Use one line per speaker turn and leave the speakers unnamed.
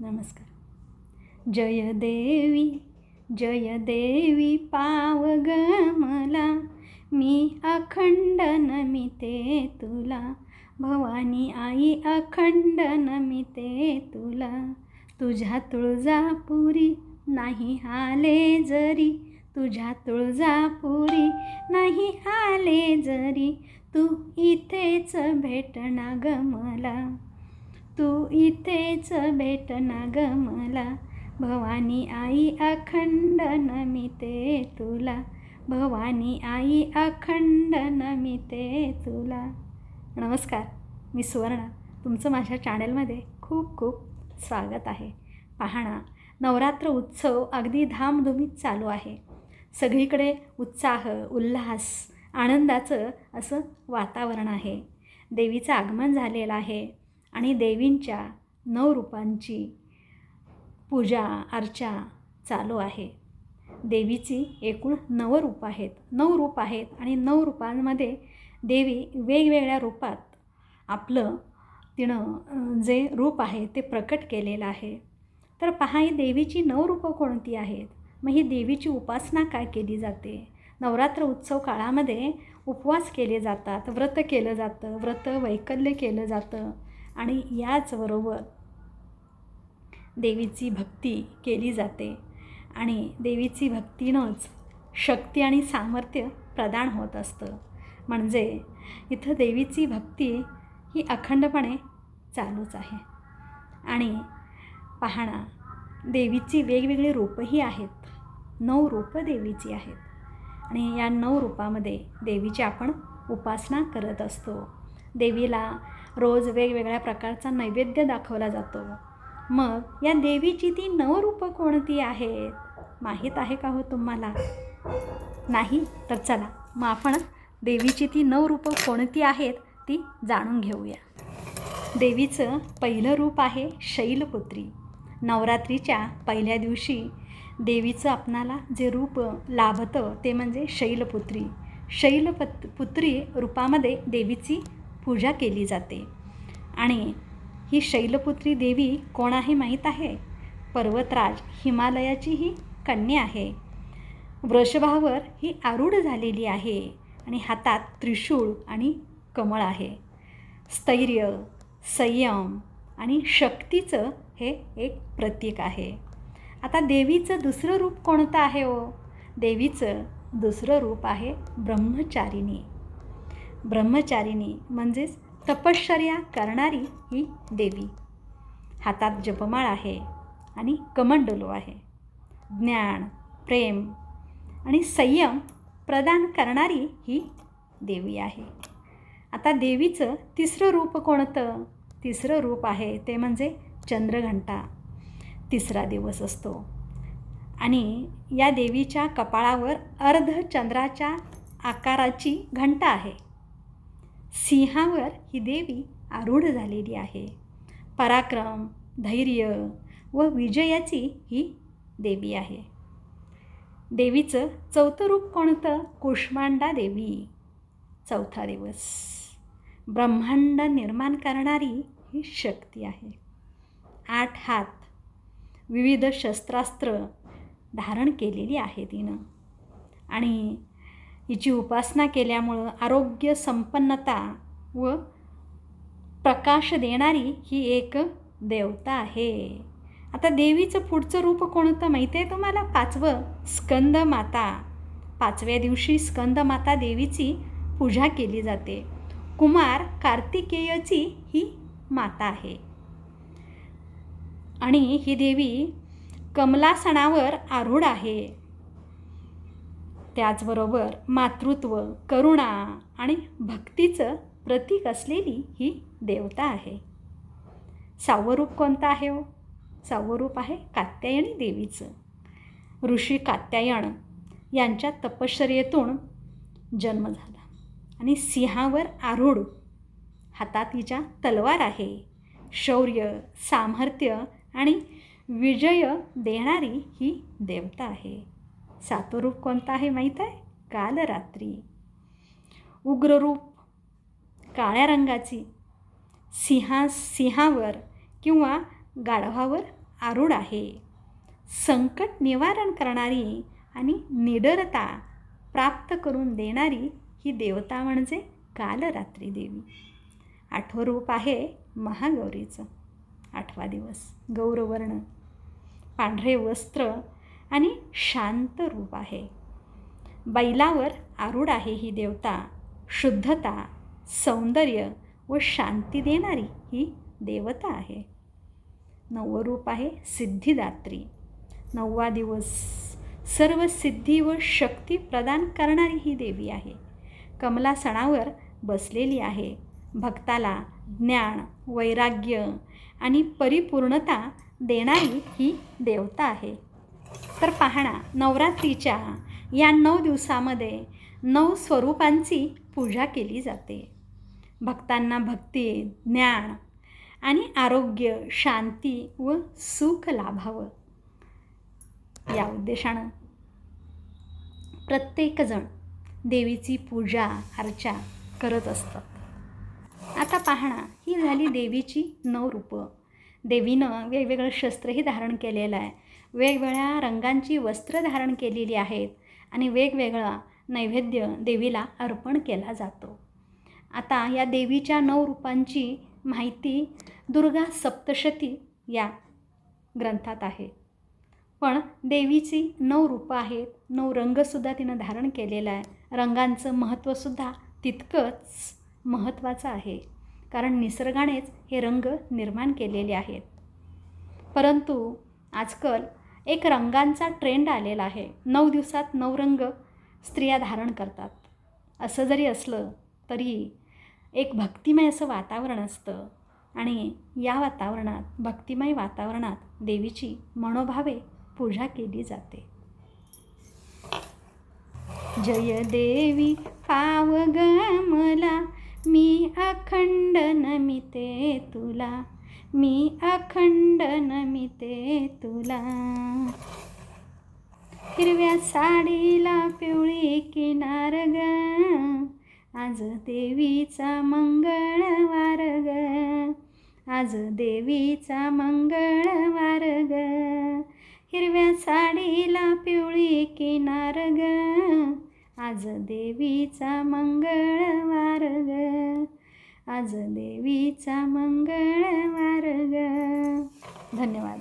नमस्कार. जय देवी जय देवी पाव ग मला. मी अखंड नमिते तुला. भवानी आई अखंड नमिते तुला. तुझ्या तुळजापुरी नाही आले जरी. तुझ्या तुळजापुरी नाही आले जरी. तू इथेच भेटणा ग मला. तू इथेच भेटना ग मला. भवानी आई अखंड नमिते तुला. भवानी आई अखंड नमिते तुला. नमस्कार मी सुवर्णा. तुमचं माझ्या चॅनलमध्ये खूप खूप स्वागत आहे. पाहणा नवरात्र उत्सव अगदी धामधुमीत चालू आहे. सगळीकडे उत्साह उल्हास आनंदाचं असं वातावरण आहे. देवीचं आगमन झालेलं आहे. आणि देवींच्या नऊ रूपांची पूजा अर्चा चालू आहे. देवीची एकूण नव रूप आहेत. नऊ रूप आहेत आणि नऊ रूपांमध्ये देवी वेगवेगळ्या रूपात आपलं तिनं जे रूप आहे ते प्रकट केलेलं आहे. तर पहा ही देवीची नऊ रूपं कोणती आहेत? मग ही देवीची उपासना काय केली जाते? नवरात्र उत्सव काळामध्ये उपवास केले जातात व्रत केलं जातं व्रत वैकल्य केलं जातं. आणि याचबरोबर देवीची भक्ती केली जाते. आणि देवीची भक्तीनंच शक्ती आणि सामर्थ्य प्रदान होत असतं. म्हणजे इथं देवीची भक्ती ही अखंडपणे चालूच आहे. आणि पाहणा देवीची वेगवेगळी रूपंही आहेत. नऊ रूपं देवीची आहेत. आणि या नऊ रूपामध्ये देवीची आपण उपासना करत असतो. देवीला रोज वेगवेगळ्या प्रकारचा नैवेद्य दाखवला जातो. मग या देवीची ती नवरूपं कोणती आहेत माहीत आहे का हो तुम्हाला? नाही? तर चला मग आपण देवीची ती नवरूपं कोणती आहेत ती जाणून घेऊया. देवीचं पहिलं रूप आहे शैलपुत्री. नवरात्रीच्या पहिल्या दिवशी देवीचं आपणाला जे रूप लाभतं ते म्हणजे शैलपुत्री. शैलपत पुत्री रूपामध्ये देवीची पूजा केली जाते. आणि ही शैलपुत्री देवी कोण आहे माहीत आहे? पर्वतराज हिमालयाची ही कन्या आहे. वृषभावर ही आरूढ झालेली आहे आणि हातात त्रिशूळ आणि कमळ आहे. स्थैर्य संयम आणि शक्तीचं हे एक प्रतीक आहे. आता देवीचं दुसरं रूप कोणतं आहे ओ देवीचं दुसरं रूप आहे ब्रह्मचारिणी. ब्रह्मचारिणी म्हणजेच तपश्चर्या करणारी ही देवी. हातात जपमाळ आहे आणि कमंडलो आहे. ज्ञान प्रेम आणि संयम प्रदान करणारी ही देवी आहे. आता देवीचं तिसरं रूप कोणतं? तिसरं रूप आहे ते म्हणजे चंद्रघंटा. तिसरा दिवस असतो. आणि या देवीच्या कपाळावर अर्धचंद्राच्या आकाराची घंटा आहे. सिंहावर ही देवी आरूढ झालेली आहे. पराक्रम धैर्य व विजयाची ही देवी आहे. देवीचं चौथं रूप कोणतं? कुष्मांडा देवी. चौथा दिवस. ब्रह्मांड निर्माण करणारी ही शक्ती आहे. आठ हात. विविध शस्त्रास्त्र धारण केलेली आहे तिनं. आणि हिची उपासना केल्यामुळं आरोग्य संपन्नता व प्रकाश देणारी ही एक देवता आहे. आता देवीचं पुढचं रूप कोणतं माहिती आहे तुम्हाला? पाचवं स्कंद माता पाचव्या दिवशी स्कंद माता देवीची पूजा केली जाते. कुमार कार्तिकेयची ही माता आहे. आणि ही देवी कमलासनावर आरूढ आहे. त्याचबरोबर मातृत्व करुणा आणि भक्तीचं प्रतीक असलेली ही देवता आहे. सावरूप कोणतं आहे हो? सावरूप आहे कात्यायनी देवीचं. ऋषी कात्यायन यांच्या तपश्चर्येतून जन्म झाला आणि सिंहावर आरूढ हातात तिच्या तलवार आहे. शौर्य सामर्थ्य आणि विजय देणारी ही देवता आहे. सातवं रूप कोणतं आहे माहीत आहे? कालरात्री. उग्ररूप काळ्या रंगाची. सिंहा सिंहावर किंवा गाढवावर आरूढ आहे. संकट निवारण करणारी आणि निडरता प्राप्त करून देणारी ही देवता म्हणजे कालरात्री देवी. आठवं रूप आहे महागौरीचं. आठवा दिवस. गौरवर्ण. पांढरे वस्त्र आणि शांत रूप आहे. बैलावर आरूढ आहे ही देवता. शुद्धता सौंदर्य व शांती देणारी ही देवता आहे. नववं रूप आहे सिद्धिदात्री. नववा दिवस सर्व सिद्धी व शक्ती प्रदान करणारी ही देवी आहे. कमलासणावर बसलेली आहे. भक्ताला ज्ञान वैराग्य आणि परिपूर्णता देणारी ही देवता आहे. तर पाहणा नवरात्रीच्या या नऊ दिवसामध्ये नऊ स्वरूपांची पूजा केली जाते. भक्तांना भक्ती ज्ञान आणि आरोग्य शांती व सुख लाभावं. या उद्देशानं प्रत्येकजण देवीची पूजा अर्चा करत असतात. आता पाहणा ही झाली देवीची नऊ रूपं. देवीनं वेगवेगळं शस्त्रही धारण केलेलं आहे. वेगवेगळ्या रंगांची वस्त्र धारण केलेली आहेत आणि वेगवेगळा नैवेद्य देवीला अर्पण केला जातो. आता या देवीच्या नऊ रूपांची माहिती दुर्गा सप्तशती या ग्रंथात आहे. पण देवीची नऊ रूपं आहेत नऊ रंगसुद्धा तिनं धारण केलेलं आहे. रंगांचं महत्त्वसुद्धा तितकंच महत्त्वाचं आहे. कारण निसर्गानेच हे रंग निर्माण केलेले आहेत. परंतु आजकाल एक रंगांचा ट्रेंड आलेला आहे. नऊ दिवसात नऊ रंग स्त्रिया धारण करतात. असं जरी असलं तरी एक भक्तिमय असं वातावरण असतं आणि या वातावरणात भक्तिमय वातावरणात देवीची मनोभावे पूजा केली जाते. जय देवी पाव ग मला मी अखंड नमिते तुला. मी अखंड नमिते तुला. हिरव्या साडीला पिवळी किनार ग. आज देवीचा मंगळवार ग. आज देवीचा मंगळवार ग. हिरव्या साडीला पिवळी किनार ग. आज देवीचा मंगळवार ग. आज देवीचा मंगळवार ग. धन्यवाद.